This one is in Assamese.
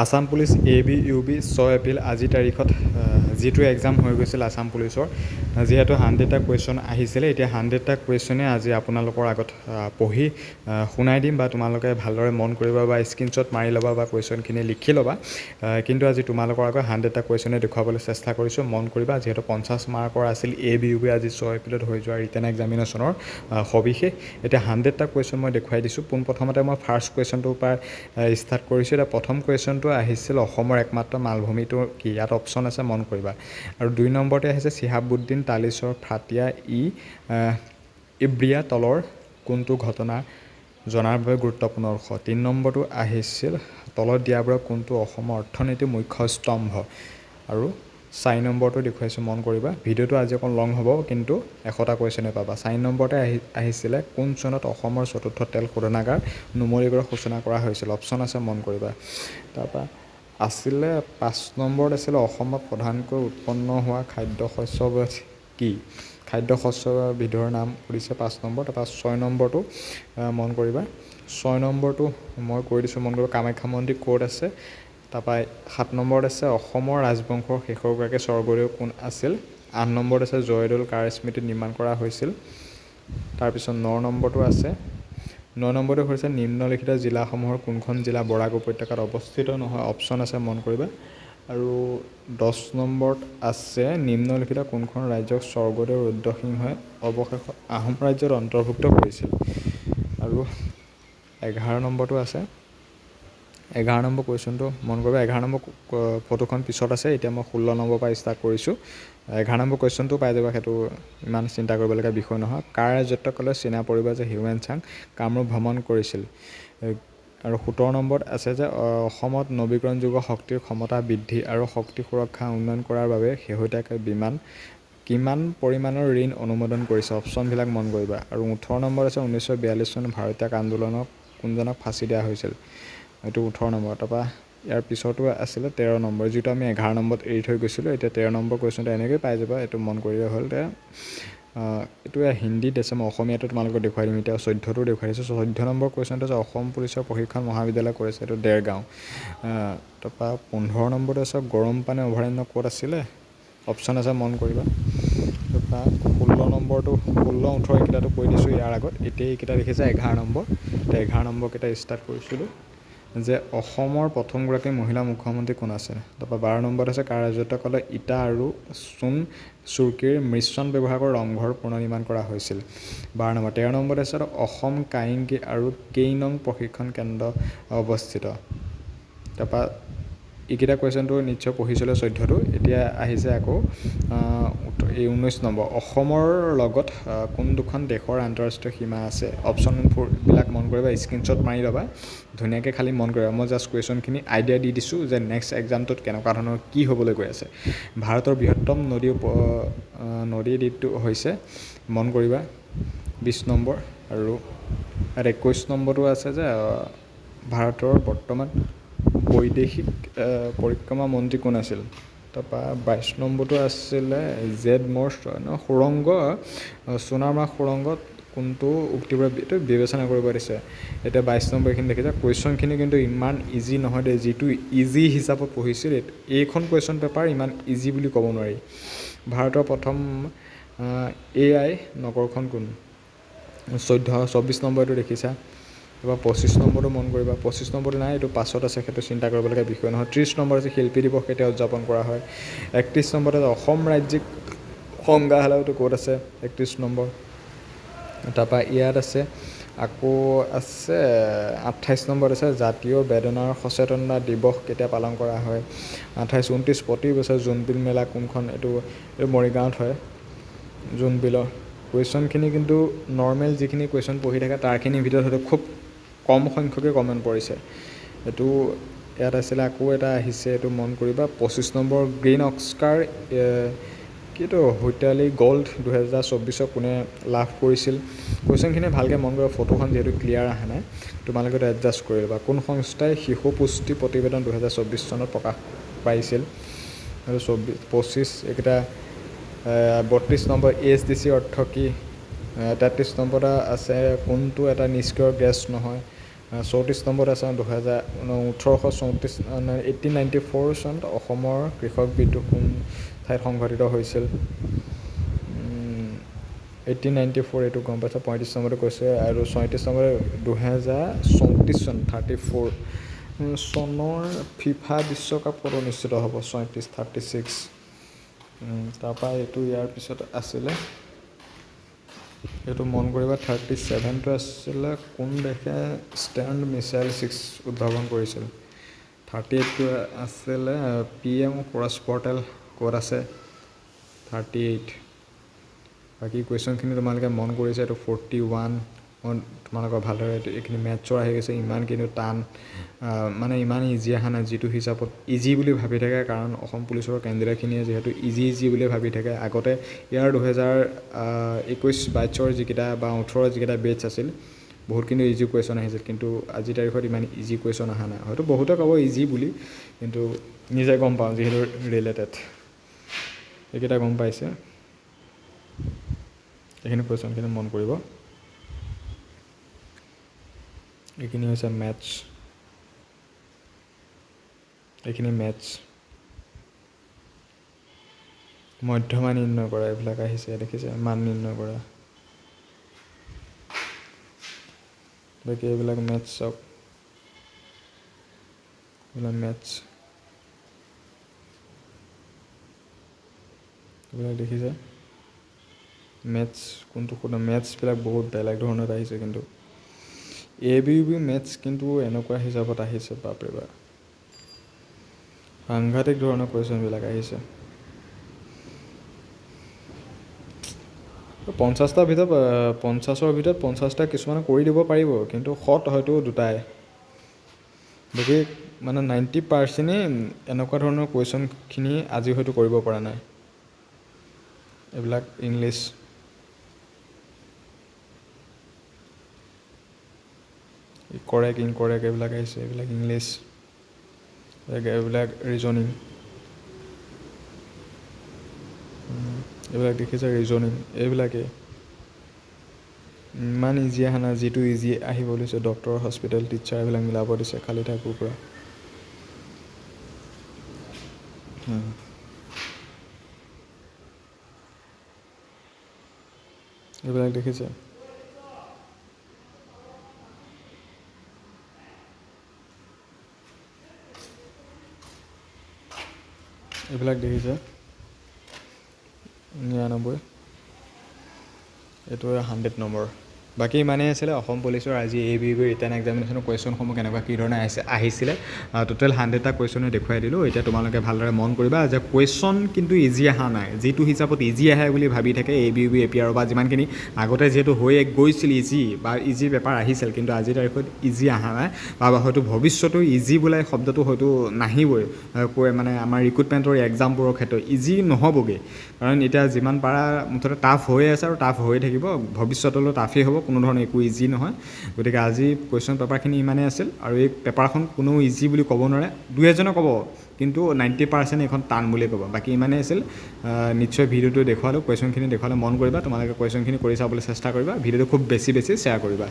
Assam police A B U B ছয় এপ্ৰিল আজিৰ তাৰিখত যিটো এক্সাম হৈ গৈছিল আছাম পুলিচৰ যিহেতু হাণ্ড্ৰেডটা কুৱেশ্যন আহিছিলে এতিয়া হাণ্ড্ৰেডটা কুৱেশ্যনেই আজি আপোনালোকৰ আগত পঢ়ি শুনাই দিম বা তোমালোকে ভালদৰে মন কৰিবা বা স্ক্ৰীণশ্বট মাৰি ল'বা বা কুৱেশ্যনখিনি লিখি ল'বা। কিন্তু আজি তোমালোকৰ আগত হাণ্ড্ৰেডটা কুৱেশ্যনেই দেখুৱাবলৈ চেষ্টা কৰিছোঁ মন কৰিবা যিহেতু পঞ্চাছ মাৰ্কৰ আছিল এ বি ইউ বি আজি ছয় এপ্ৰিলত হৈ যোৱা ৰিটেন এক্সামিনেশ্যনৰ সবিশেষ। এতিয়া হাণ্ড্ৰেডটা কুৱেশ্যন মই দেখুৱাই দিছোঁ পোনপ্ৰথমতে মই ফাৰ্ষ্ট কুৱেশ্যনটোৰ পৰা ষ্টাৰ্ট কৰিছোঁ এতিয়া প্ৰথম কুৱেশ্যনটো আহিছিল অসমৰ একমাত্ৰ মালভূমিটো কি? ইয়াত অপশ্যন আছে মন কৰিবা। আৰু দুই নম্বৰতে আহিছে চিহাবুদ্দিন তালিচৰ ফাটিয়া ই ইব্ৰিয়া তলৰ কোনটো ঘটনা জনাৰ বাবে গুৰুত্বপূৰ্ণ উৎস তিনি নম্বৰটো আহিছিল তলত দিয়াবোৰৰ কোনটো অসমৰ অৰ্থনীতিৰ মুখ্য স্তম্ভ? আৰু চাৰি নম্বৰটো দেখুৱাইছোঁ মন কৰিবা। ভিডিঅ'টো আজি অকণ লং হ'ব কিন্তু এশটা কুৱেশ্যনেই পাবা। চাৰি নম্বৰতে আহি আহিছিলে কোন চনত অসমৰ চতুৰ্থ তেল শোধনাগাৰ নুমলীগড়ৰ সূচনা কৰা হৈছিল? অপশ্যন আছে মন কৰিবা। তাৰপৰা আছিলে পাঁচ নম্বৰত আছিলে অসমত প্ৰধানকৈ উৎপন্ন হোৱা খাদ্য শস্যবিধ কি? খাদ্য শস্যবিধৰ নাম সুধিছে পাঁচ নম্বৰ তাৰপৰা ছয় নম্বৰটো মন কৰিবা। ছয় নম্বৰটো মই কৈ দিছোঁ মন কৰিবা। কামাখ্যা মন্দিৰ ক'ত আছে? তাৰপৰা সাত নম্বৰত আছে, অসমৰ ৰাজবংশৰ শেষৰগৰাকী স্বৰ্গদেউ কোন আছিল? আঠ নম্বৰত আছে, জয়দৌল কাৰ স্মৃতিত নিৰ্মাণ কৰা হৈছিল। তাৰপিছত ন নম্বৰটো আছে। ন নম্বৰটো হৈছে, নিম্নলিখিত জিলাসমূহৰ কোনখন জিলা বৰাক উপত্যকাত অৱস্থিত নহয়? অপশ্যন আছে, মন কৰিবা। আৰু দহ নম্বৰত আছে, নিম্নলিখিত কোনখন ৰাজ্যক স্বৰ্গদেউ ৰুদ্ৰসিংহই অৱশেষত আহোম ৰাজ্যত অন্তৰ্ভুক্ত কৰিছিল? আৰু এঘাৰ নম্বৰটো আছে এঘাৰ নম্বৰ কুৱেশ্যনটো মন কৰিবা। এঘাৰ নম্বৰ ফটোখন পিছত আছে এতিয়া মই ষোল্ল নম্বৰৰ পৰা ষ্টাৰ্ট কৰিছোঁ। এঘাৰ নম্বৰ কুৱেশ্যনটো পাই যাবা সেইটো ইমান চিন্তা কৰিবলগীয়া বিষয় নহয়। কাৰ ৰাজত্বকালত চীনা পৰিব্ৰাজক হিউৱেন চাং কামৰূপ ভ্ৰমণ কৰিছিল? আৰু সোতৰ নম্বৰত আছে যে অসমত নৱীকৰণযোগ্য শক্তিৰ ক্ষমতা বৃদ্ধি আৰু শক্তি সুৰক্ষা উন্নয়ন কৰাৰ বাবে শেহতীয়াকৈ বিমান কিমান পৰিমাণৰ ঋণ অনুমোদন কৰিছে? অপশ্যনবিলাক মন কৰিবা। আৰু ওঠৰ নম্বৰত আছে ঊনৈছশ বিয়াল্লিছ চনত ভাৰতীয় আন্দোলনক কোনজনক ফাঁচি দিয়া হৈছিল? এইটো ওঠৰ নম্বৰ, তাৰপৰা ইয়াৰ পিছতো আছিলে তেৰ নম্বৰ, যিটো আমি এঘাৰ নম্বৰত এৰি থৈ গৈছিলোঁ, এতিয়া তেৰ নম্বৰ কুৱেশ্যনটো এনেকৈয়ে পাই যাবা, এইটো মন কৰিলে হ'ল এতিয়া এইটো হিন্দীত আছে মই অসমীয়াটো তোমালোকক দেখুৱাই দিম, এতিয়া চৈধ্যটো দেখুৱাই দিছোঁ চৈধ্য নম্বৰ কুৱেশ্যনটো আছে অসম পুলিচৰ প্ৰশিক্ষণ মহাবিদ্যালয় কৰিছে, এইটো ডেৰগাঁও তাৰপৰা পোন্ধৰ নম্বৰটো আছে গৰম পানী অভয়াৰণ্য ক'ত আছিলে? অপশ্যন আছে মন কৰিবা, তাৰপৰা ষোল্ল নম্বৰটো, ষোল্ল, ওঠৰ এইকেইটাটো কৈ দিছোঁ ইয়াৰ আগত, এতিয়া এইকেইটা দেখিছে এঘাৰ নম্বৰ এতিয়া এঘাৰ নম্বৰকেইটা ষ্টাৰ্ট কৰিছিলোঁ। যে অসমৰ প্ৰথমগৰাকী মহিলা মুখ্যমন্ত্ৰী কোন আছে? তাৰপৰা বাৰ নম্বৰত আছে কাৰ ৰাজত্বকালত ইটা আৰু চূণ চুৰকীৰ মিশ্ৰণ ব্যৱহাৰ কৰি ৰংঘৰ পুনৰ নিৰ্মাণ কৰা হৈছিল? বাৰ নম্বৰ। তেৰ নম্বৰত আছে অসম কায়িংকী আৰু কেই নং প্ৰশিক্ষণ কেন্দ্ৰ অৱস্থিত। তাৰপৰা এইকেইটা কুৱেশ্যনটো নিশ্চয় পঢ়িছিলে চৈধ্যটো। এতিয়া আহিছে আকৌ এই ঊনৈছ নম্বৰ অসমৰ লগত কোন দুখন দেশৰ আন্তঃৰাষ্ট্ৰীয় সীমা আছে? অপশ্যনবিলাক মন কৰিবা স্ক্ৰীণশ্বট মাৰি ল'বা ধুনীয়াকৈ খালী মন কৰিবা। মই জাষ্ট কুৱেশ্যনখিনি আইডিয়া দি দিছোঁ যে নেক্সট এক্সামটোত কেনেকুৱা ধৰণৰ কি হ'বলৈ গৈ আছে। ভাৰতৰ বৃহত্তম নদী নদী দ্বীপটো হৈছে মন কৰিবা বিছ নম্বৰ আৰু একৈছ নম্বৰটো আছে যে ভাৰতৰ বৰ্তমান বৈদেশিক পৰিক্ৰমা মন্ত্ৰী কোন আছিল? তাৰপৰা বাইছ নম্বৰটো আছিলে জেড মৰ্চ সুৰংগ সোণাৰমাহ সুৰংগত কোনটো উক্তিবোৰে এইটো বিবেচনা কৰিব দিছে। এতিয়া বাইছ নম্বৰ এইখিনি দেখিছে কুৱেশ্যনখিনি কিন্তু ইমান ইজি নহয় দেই যিটো ইজি হিচাপত পঢ়িছিল এইখন কুৱেশ্যন পেপাৰ ইমান ইজি বুলি ক'ব নোৱাৰি। ভাৰতৰ প্ৰথম এ আই নগৰখন কোন? চৈধ্য চৌব্বিছ নম্বৰটো দেখিছা। তাৰপৰা পঁচিছ নম্বৰটো মন কৰিবা পঁচিছ নম্বৰটো নাই, এইটো পাছত আছে, সেইটো চিন্তা কৰিবলগীয়া বিষয় নহয়। ত্ৰিছ নম্বৰ আছে শিল্পী দিৱস কেতিয়া উদযাপন কৰা হয়, একত্ৰিছ নম্বৰত আছে অসম ৰাজ্যিক সংগ্ৰহালয়টো ক'ত আছে, একত্ৰিছ নম্বৰ। তাৰপৰা ইয়াত আছে, আকৌ আছে, আঠাইছ নম্বৰত আছে, জাতীয় বেদনাৰ সচেতনতা দিৱস কেতিয়া পালন কৰা হয়। আঠাইছ, ঊনত্ৰিছ, প্ৰতি বছৰে জোনবিল মেলা কোনখন, এইটো এইটো মৰিগাঁৱত হয়, জোনবিলৰ। কুৱেশ্যনখিনি কিন্তু নৰ্মেল যিখিনি কুৱেশ্যন পঢ়ি থাকে, তাৰখিনিৰ ভিতৰত হয়তো খুব কম সংখ্যকে কমেণ্ট পৰিছে। এইটো ইয়াত আছিলে, আকৌ এটা আহিছে, এইটো মন কৰিবা। পঁচিছ নম্বৰ গ্ৰীণ অস্কাৰ কিটো সৈতালী গ'ল্ড দুহেজাৰ চৌব্বিছত কোনে লাভ কৰিছিল? কুৱেশ্যনখিনি ভালকৈ মন কৰিবা ফটোখন যিহেতু ক্লিয়াৰ অহা নাই। তোমালোকে এইটো এডজাষ্ট কৰি ল'বা। কোন সংস্থাই শিশু পুষ্টি প্ৰতিবেদন দুহেজাৰ চৌব্বিছ চনত প্ৰকাশ পাইছিল? আৰু চৌব্বিছ পঁচিছ, এইকেইটা বত্ৰিছ number A S D C অৰ্থ কি? তেত্ৰিছ নম্বৰত আছে কোনটো এটা নিষ্ক্ৰিয় গেছ নহয়? চৌত্ৰিছ নম্বৰত আছে দুহেজাৰ ওঠৰশ চৌত্ৰিছ এইটিন নাইণ্টি ফ'ৰ চনত অসমৰ কৃষক বিদ্ৰোহ কোন ঠাইত সংঘটিত হৈছিল? এইটিন নাইণ্টি ফ'ৰ এইটো গম পাইছোঁ পঁয়ত্ৰিছ নম্বৰটো কৈছে আৰু ছয়ত্ৰিছ নম্বৰ দুহেজাৰ চৌত্ৰিছ চন থাৰ্টি ফ'ৰ চনৰ ফিফা বিশ্বকাপ ক'ত অনুষ্ঠিত হ'ব? ছয়ত্ৰিছ থাৰ্টি ছিক্স তাৰপৰা এইটো ইয়াৰ পিছত আছিলে। এইটো মন কৰিবা থাৰ্টি ছেভেনটো আছিলে, কোন দেশে ষ্টেণ্ড মিছাইল ছিক্স উদ্ভাৱন কৰিছিল? থাৰ্টি এইটটো আছিলে পি এম ক্ৰছ পৰ্টেল ক'ত আছে? থাৰ্টি এইট বাকী কুৱেশ্যনখিনি তোমালোকে মন কৰিছে, এইটো ফৰ্টি ওৱান তোমালোকৰ ভালদৰে এইখিনি মেথছৰ আহি গৈছে ইমান কিন্তু টান। মানে ইমান ইজি অহা নাই যিটো হিচাপত ইজি বুলি ভাবি থাকে কাৰণ অসম পুলিচৰ কেণ্ডিডেটখিনিয়ে যিহেতু ইজি ইজি বুলি ভাবি থাকে। আগতে ইয়াৰ দুহেজাৰ একৈছ বাইছৰ যিকেইটা বা ওঠৰৰ যিকেইটা বেটছ আছিল বহুতখিনি ইজি কুৱেশ্যন আহিছিল। কিন্তু আজিৰ তাৰিখত ইমান ইজি কুৱেশ্যন অহা নাই। হয়তো বহুতে ক'ব ইজি বুলি কিন্তু নিজে গম পাওঁ যিহেতু ৰিলেটেড এইকেইটা গম পাইছে। এইখিনি কুৱেশ্যনখিনি মন কৰিব। এইখিনি হৈছে মেথছ এইখিনি মেথছ মধ্যমা নিৰ্ণয় কৰা এইবিলাক আহিছে দেখিছে মান নিৰ্ণয় কৰা বাকী এইবিলাক মেথছ চাওক এইবিলাক মেথছ এইবিলাক দেখিছে। মেথছ কোনটো শুধ মেথছবিলাক বহুত বেলেগ ধৰণত আহিছে কিন্তু। A B U B maths কিন্তু এনেকুৱা হিচাপত আহিছে বাপৰে বাপ। সাংঘাতিক ধৰণৰ কুৱেশ্যনবিলাক আহিছে। পঞ্চাছটাৰ ভিতৰত পঞ্চাছৰ ভিতৰত পঞ্চাছটা কিছুমানে কৰি দিব পাৰিব কিন্তু শত হয়তো দুটাই। বাকী মানে নাইণ্টি পাৰ্চেণ্টেই এনেকুৱা ধৰণৰ কুৱেশ্যনখিনি আজি হয়তো কৰিব পৰা নাই। এইবিলাক ইংলিছ কৰেক্ট ইনকৰেক্ট এইবিলাক আহিছে, এইবিলাক ইংলিছ এইবিলাক ৰিজনিং এইবিলাক দেখিছে ৰিজনিং এইবিলাকেই। ইমান ইজি অহা নাই, যিটো ইজি আহিব লৈছে ডক্তৰ হস্পিটেল টিচাৰ এইবিলাক মিলাব দিছে, খালী ঠাইবোৰ পৰা। এইবিলাক দেখিছে? এইবিলাক দেখিছে। নিৰান্নব্বৈ। এইটো হাণ্ড্ৰেড নম্বৰ বাকী ইমানেই আছিলে, অসম পুলিচৰ আজি এ বি ইউ ৰিটাৰ্ণ এক্সামিনেশ্যনৰ কুৱেশ্যনসমূহ কেনেকুৱা, কি ধৰণে আহিছে, আহিছিলে টোটেল হাণ্ড্ৰেডটা কুৱেশ্যনে দেখুৱাই দিলোঁ। এতিয়া তোমালোকে ভালদৰে মন কৰিবা যে কুৱেশ্যন কিন্তু ইজি অহা নাই। যিটো হিচাপত ইজি আহে বুলি ভাবি থাকে A B B A P R বা যিমানখিনি আগতে যিহেতু হৈ গৈছিল ইজি বা ইজি পেপাৰ আহিছিল, কিন্তু আজিৰ তাৰিখত ইজি অহা নাই। বা হয়তো ভৱিষ্যতো ইজি বোলা শব্দটো হয়তো নাহিবই মানে আমাৰ ৰিক্ৰুটমেণ্টৰ এক্সামবোৰৰ ক্ষেত্ৰত ইজি নহ'বগৈ। কাৰণ এতিয়া যিমান পাৰা মুঠতে টাফ হৈয়ে আছে আৰু টাফ হৈয়ে থাকিব ভৱিষ্যতলৈ টাফেই হ'ব। কোনো ধৰণৰ একো ইজি নহয়। গতিকে আজি কুৱেশ্যন পেপাৰখিনি ইমানেই আছিল আৰু এই পেপাৰখন কোনো ইজি বুলি ক'ব নোৱাৰে। দুই এজনে ক'ব, কিন্তু নাইণ্টি পাৰ্চেণ্ট এইখন টান বুলিয়ে ক'ব। বাকী ইমানেই আছিল। নিশ্চয় ভিডিঅ'টো দেখুৱালোঁ কুৱেশ্যনখিনি দেখুৱালে মন কৰিবা। তোমালোকে কুৱেশ্যনখিনি কৰি চাবলৈ চেষ্টা কৰিবা। ভিডিঅ'টো খুব বেছি বেছি শ্বেয়াৰ কৰিবা।